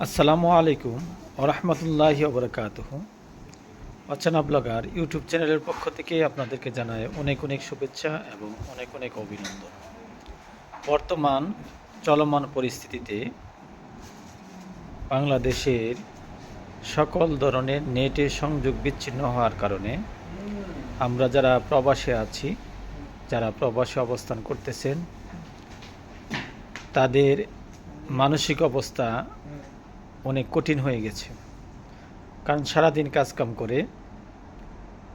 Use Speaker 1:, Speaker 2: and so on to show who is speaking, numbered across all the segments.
Speaker 1: আসসালামু আলাইকুম ওরহমতুল্লাহ ওবরাকাতুহ অচেনা ব্লগার ইউটিউব চ্যানেলের পক্ষ থেকে আপনাদেরকে জানায় অনেক অনেক শুভেচ্ছা এবং অনেক অনেক অভিনন্দন। বর্তমান চলমান পরিস্থিতিতে বাংলাদেশের সকল ধরনের নেটের সংযোগ বিচ্ছিন্ন হওয়ার কারণে আমরা যারা প্রবাসে আছি, যারা প্রবাসে অবস্থান করতেছেন, তাদের মানসিক অবস্থা অনেক কঠিন হয়ে গেছে। কারণ সারাদিন কাজকাম করে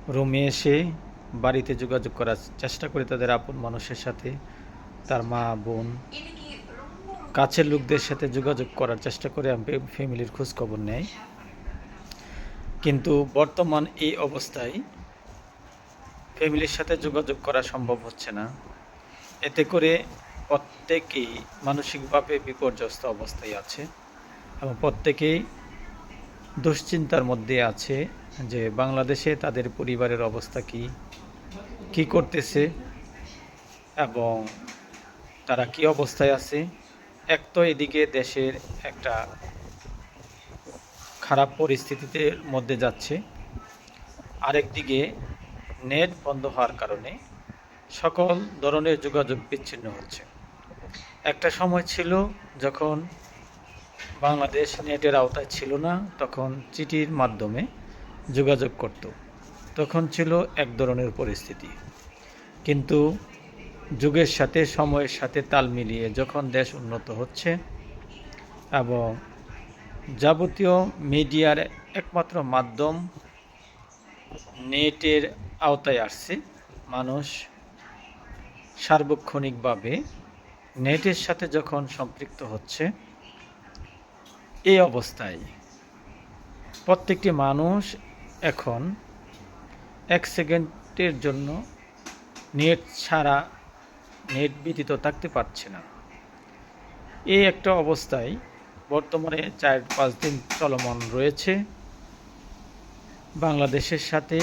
Speaker 1: রুমে এসে বাড়িতে যোগাযোগ করার চেষ্টা করে তাদের আপন মানুষের সাথে, তার মা, বোন, কাছের লোকদের সাথে যোগাযোগ করার চেষ্টা করে আমি ফ্যামিলির খোঁজ খবর নেয় কিন্তু বর্তমান এই অবস্থায় ফ্যামিলির সাথে যোগাযোগ করা সম্ভব হচ্ছে না। এতে করে প্রত্যেকেই মানসিকভাবে বিপর্যস্ত অবস্থায় আছে। এবং প্রত্যেকেই দুশ্চিন্তার মধ্যে আছে যে বাংলাদেশে তাদের পরিবারের অবস্থা কি কি করতেছে এবং তারা কি অবস্থায় আছে। এক তো এদিকে দেশের একটা খারাপ পরিস্থিতিতে মধ্যে যাচ্ছে। আরেকদিকে নেট বন্ধ হওয়ার কারণে সকল ধরনের যোগাযোগ বিচ্ছিন্ন হচ্ছে। একটা সময় ছিল যখন বাংলাদেশ নেটের আওতায় ছিল না, তখন চিঠির মাধ্যমে যোগাযোগ করত। তখন ছিল এক ধরনের পরিস্থিতি। কিন্তু যুগের সাথে সময়ের সাথে তাল মিলিয়ে যখন দেশ উন্নত হচ্ছে এবং যাবতীয় মিডিয়ার একমাত্র মাধ্যম নেটের আওতায় আসছে, মানুষ সার্বক্ষণিকভাবে নেটের সাথে যখন সম্পৃক্ত হচ্ছে এই অবস্থায়। প্রত্যেকটি মানুষ এখন এক সেকেন্ডের জন্য নেট ছাড়া নেট ব্যতীত থাকতে পারছে না। এই একটা অবস্থায় বর্তমানে চার পাঁচ দিন চলমান রয়েছে। বাংলাদেশের সাথে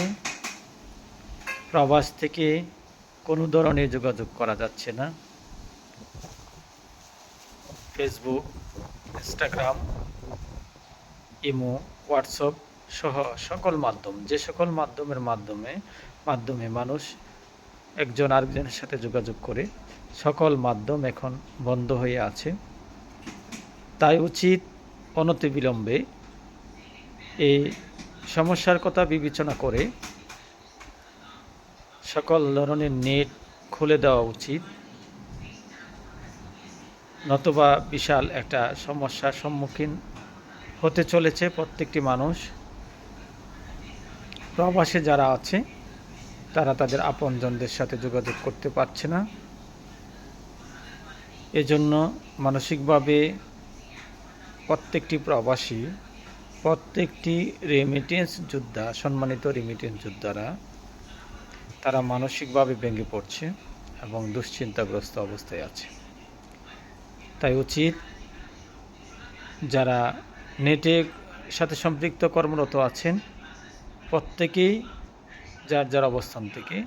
Speaker 1: প্রবাস থেকে কোনো ধরনের যোগাযোগ করা যাচ্ছে না। ফেসবুক ইনস্টাগ্রাম ইমো, হোয়াটসঅ্যাপ সহ সকল মাধ্যম, যে সকল মাধ্যমের মাধ্যমে মাধ্যমে মানুষ একজন আরেকজনের সাথে যোগাযোগ করে সকল মাধ্যম এখন বন্ধ হয়ে আছে। তাই উচিত অনতিবিলম্বে এই সমস্যার কথা বিবেচনা করে সকল ধরনের নেট খুলে দেওয়া উচিত। নতুবা বিশাল একটা সমস্যার সম্মুখীন হতে চলেছে প্রত্যেকটি মানুষ। প্রবাসে যারা আছে, তারা তাদের আপনজনদের সাথে যোগাযোগ করতে পারছে না। এজন্য মানসিকভাবে প্রত্যেকটি প্রবাসী, প্রত্যেকটি রেমিটেন্স যোদ্ধা, সম্মানিত রেমিটেন্স যোদ্ধারা, তারা মানসিকভাবে ভেঙে পড়ছে এবং দুশ্চিন্তাগ্রস্ত অবস্থায় আছে। তাই উচিত যারা নেটের সাথে সম্পৃক্ত কর্মরত আছেন প্রত্যেকেই যার যার অবস্থান থেকে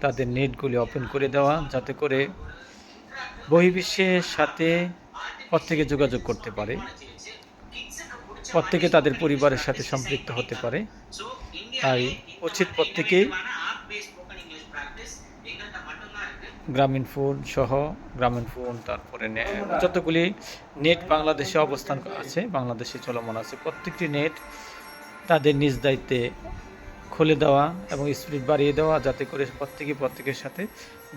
Speaker 1: তাদের নেটগুলি ওপেন করে দেওয়া, যাতে করে বহির্বিশ্বের সাথে প্রত্যেকে যোগাযোগ করতে পারে, প্রত্যেকে তাদের পরিবারের সাথে সম্পৃক্ত হতে পারে। তাই উচিত প্রত্যেকেই গ্রামীণ ফোন সহ গ্রামীণ ফোন, তারপরে যতগুলি নেট বাংলাদেশে অবস্থান আছে, বাংলাদেশে চলমান আছে, প্রত্যেকটি নেট তাদের নিজ দায়িত্বে খুলে দেওয়া এবং স্পিড বাড়িয়ে দেওয়া যাতে করে প্রত্যেকে প্রত্যেকের সাথে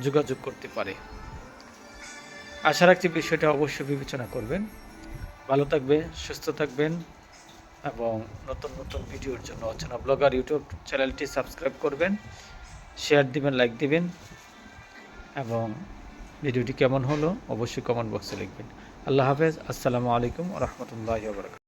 Speaker 1: যোগাযোগ করতে পারে। আশা রাখছি বিষয়টা অবশ্যই বিবেচনা করবেন। ভালো থাকবেন, সুস্থ থাকবেন এবং নতুন নতুন ভিডিওর জন্য অচেনা ব্লগার, ইউটিউব চ্যানেলটি সাবস্ক্রাইব করবেন, শেয়ার দিবেন, লাইক দিবেন। এবং ভিডিওটি কেমন হলো অবশ্যই কমেন্ট বক্সে লিখবেন। আল্লাহ হাফেজ। আসসালামু আলাইকুম রহমতুল্লাহ বরকাত